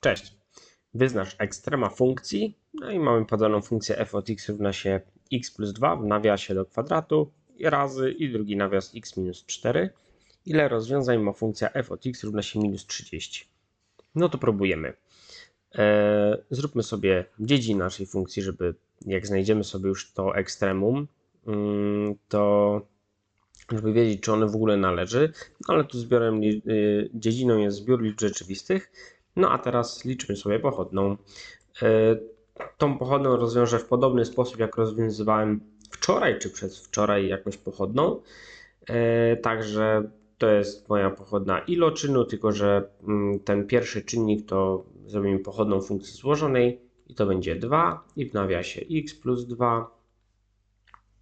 Cześć. Wyznacz ekstrema funkcji, no i mamy podaną funkcję f od x równa się x plus 2 w nawiasie do kwadratu razy i drugi nawias x minus 4. Ile rozwiązań ma funkcja f od x równa się minus 30? No to próbujemy. Eee, zróbmy sobie dziedzin naszej funkcji, żeby jak znajdziemy sobie już to ekstremum, mm, to żeby wiedzieć, czy one w ogóle należy. No ale tu zbiorem, y, dziedziną jest zbiór liczb rzeczywistych. No a teraz liczmy sobie pochodną. E, Tą pochodną rozwiążę w podobny sposób, jak rozwiązywałem wczoraj czy przedwczoraj jakąś pochodną. E, Także to jest moja pochodna iloczynu, tylko że mm, ten pierwszy czynnik to zrobimy pochodną funkcji złożonej i to będzie 2 i w nawiasie x plus 2.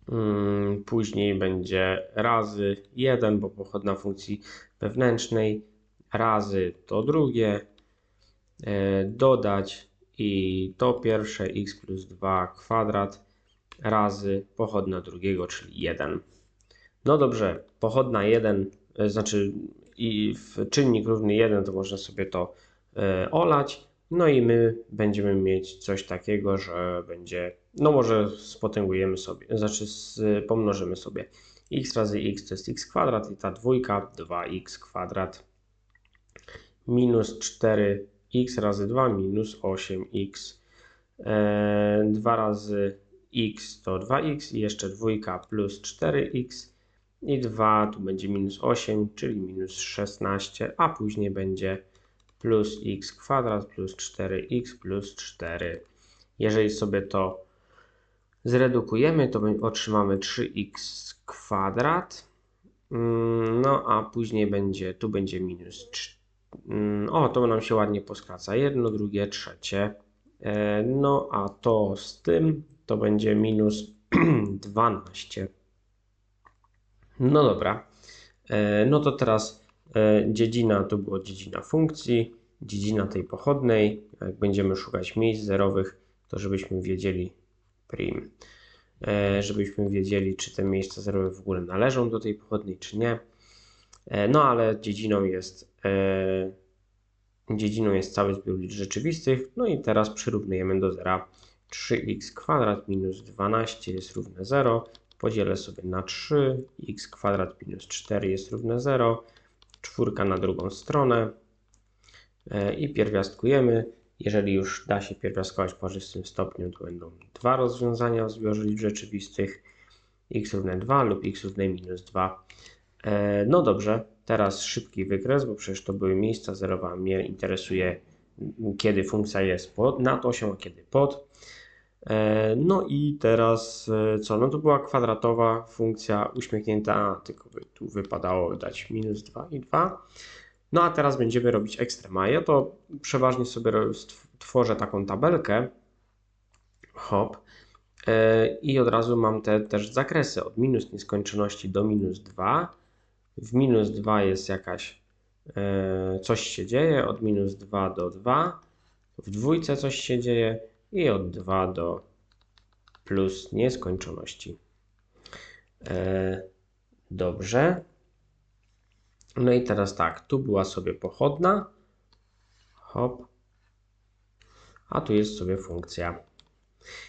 Mm, Później będzie razy 1, bo pochodna funkcji wewnętrznej, razy to drugie, dodać i to pierwsze x plus 2 kwadrat razy pochodna drugiego, czyli 1. No dobrze, pochodna 1, e, znaczy i w czynnik równy 1 to można sobie to e, olać. No i my będziemy mieć coś takiego, że będzie, no może spotęgujemy sobie, znaczy pomnożymy sobie x razy x to jest x kwadrat i ta dwójka 2x kwadrat minus 4x razy 2 minus 8x. E, 2 razy x to 2x i jeszcze dwójka plus 4x i 2 tu będzie minus 8, czyli minus 16, a później będzie plus x kwadrat plus 4x plus 4. Jeżeli sobie to zredukujemy, to otrzymamy 3x kwadrat. Mm, No a później będzie, tu będzie minus 3. O, to nam się ładnie poskraca. Jedno, drugie, trzecie. E, No a to z tym to będzie minus 12. No dobra. E, No to teraz e, dziedzina to było dziedzina funkcji, dziedzina tej pochodnej. Jak będziemy szukać miejsc zerowych, to żebyśmy wiedzieli prim, żebyśmy wiedzieli, czy te miejsca zerowe w ogóle należą do tej pochodnej, czy nie. E, No ale dziedziną jest, e, dziedziną jest cały zbiór liczb rzeczywistych. No i teraz przyrównujemy do zera. 3x kwadrat minus 12 jest równe 0. Podzielę sobie na 3. x kwadrat minus 4 jest równe 0. Czwórka na drugą stronę. E, I pierwiastkujemy. Jeżeli już da się pierwiastkować w parzystym stopniu, to będą dwa rozwiązania w zbiorze liczb rzeczywistych. x równe 2 lub x równe minus 2. E, No dobrze, teraz szybki wykres, bo przecież to były miejsca zerowe, mnie interesuje kiedy funkcja jest pod, nad osią, a kiedy pod. E, No i teraz e, co? No to była kwadratowa funkcja uśmiechnięta, tylko tu wypadało dać minus 2 i 2. No a teraz będziemy robić ekstrema. Ja to przeważnie sobie tworzę taką tabelkę. Hop. I od razu mam te też zakresy od minus nieskończoności do minus 2. W minus 2 jest jakaś, e, coś się dzieje, od minus 2 do 2. W dwójce coś się dzieje i od 2 do plus nieskończoności. E, dobrze. No i teraz tak, tu była sobie pochodna. Hop. A tu jest sobie funkcja.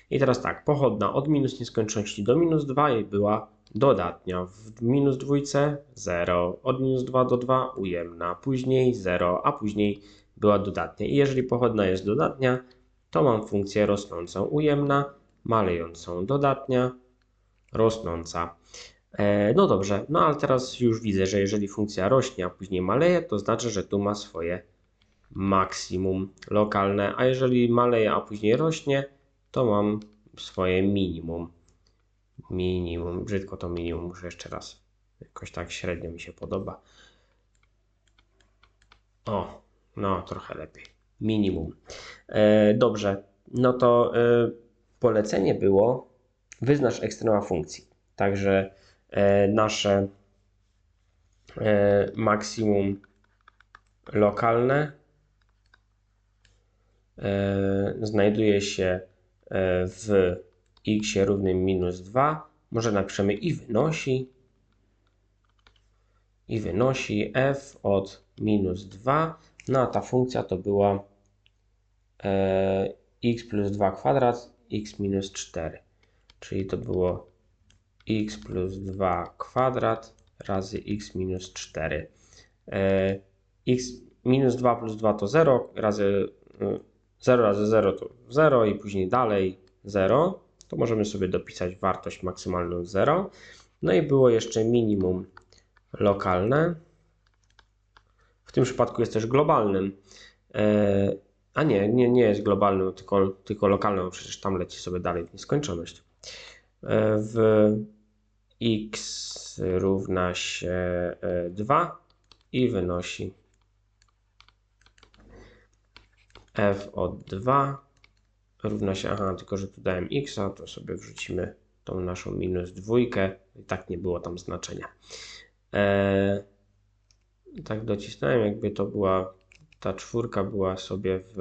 I teraz tak, pochodna od minus nieskończoności do minus 2 i była dodatnia. W minus dwójce 0, od minus 2 do 2 ujemna, później 0, a później była dodatnia. I jeżeli pochodna jest dodatnia, to mam funkcję rosnącą ujemna, malejącą dodatnia, rosnąca. E, no dobrze, no ale teraz już widzę, że jeżeli funkcja rośnie, a później maleje, to znaczy, że tu ma swoje maksimum lokalne, a jeżeli maleje, a później rośnie, to mam swoje minimum. Minimum, brzydko to minimum, muszę jeszcze raz. Jakoś tak średnio mi się podoba. O, no trochę lepiej. Minimum. E, dobrze, no to e, polecenie było wyznacz ekstrema funkcji. Także e, nasze e, maksimum lokalne e, znajduje się e, w x równym minus 2. Może napiszemy i wynosi i wynosi f od minus 2. No a ta funkcja to była e, x plus 2 kwadrat, x minus 4. Czyli to było x plus 2 kwadrat razy x minus 4. E, x minus 2 plus 2 to 0, razy y, 0 razy 0 to 0 i później dalej 0. To możemy sobie dopisać wartość maksymalną 0. No i było jeszcze minimum lokalne. W tym przypadku jest też globalnym. E, a nie, nie, nie jest globalnym, tylko, tylko lokalnym, bo przecież tam leci sobie dalej w nieskończoność. E, w x równa się e, 2 i wynosi f od 2 równa się, aha, tylko że tu dałem x, to sobie wrzucimy tą naszą minus dwójkę i tak nie było tam znaczenia. E, tak docisnąłem, jakby to była, ta czwórka była sobie w,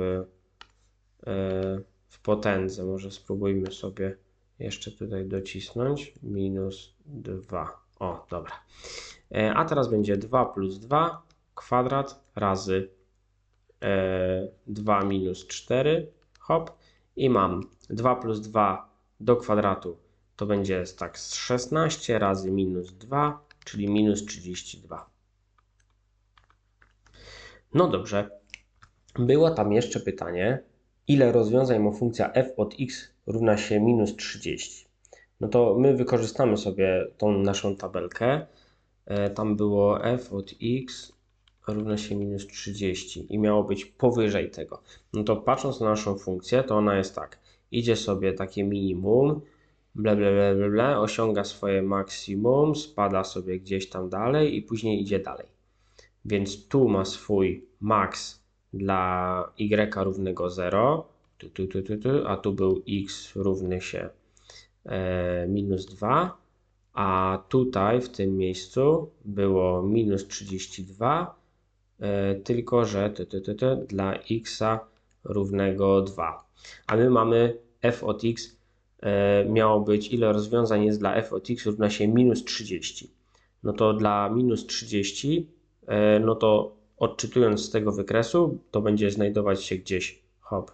e, w potędze. Może spróbujmy sobie jeszcze tutaj docisnąć. Minus 2. O, dobra. E, a teraz będzie 2 plus 2 kwadrat razy e, 2 minus 4. Hop. I mam 2 plus 2 do kwadratu. To będzie tak z 16 razy minus 2, czyli minus 32. No dobrze. Było tam jeszcze pytanie, ile rozwiązań ma funkcja f od x równa się minus 30. No to my wykorzystamy sobie tą naszą tabelkę. E, Tam było f od x równa się minus 30 i miało być powyżej tego. No to patrząc na naszą funkcję, to ona jest tak. Idzie sobie takie minimum, ble, ble, ble, ble, ble, osiąga swoje maksimum, spada sobie gdzieś tam dalej i później idzie dalej. Więc tu ma swój max dla y równego 0, tu, tu, tu, tu, tu, a tu był x równy się e, minus 2, a tutaj w tym miejscu było minus 32, e, tylko że ty, ty, ty, ty, dla x równego 2. A my mamy f od x e, miało być, ile rozwiązań jest dla f od x równa się minus 30. No to dla minus 30, e, no to odczytując z tego wykresu, to będzie znajdować się gdzieś, hop,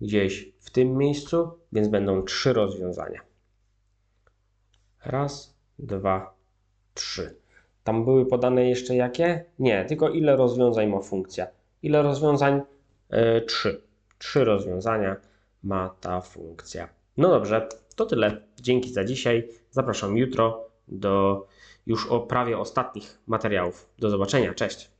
gdzieś w tym miejscu, więc będą trzy rozwiązania. Raz, dwa, trzy. Tam były podane jeszcze jakie? Nie, tylko ile rozwiązań ma funkcja. Ile rozwiązań? E, trzy. Trzy rozwiązania ma ta funkcja. No dobrze, to tyle. Dzięki za dzisiaj. Zapraszam jutro do już o prawie ostatnich materiałów. Do zobaczenia. Cześć.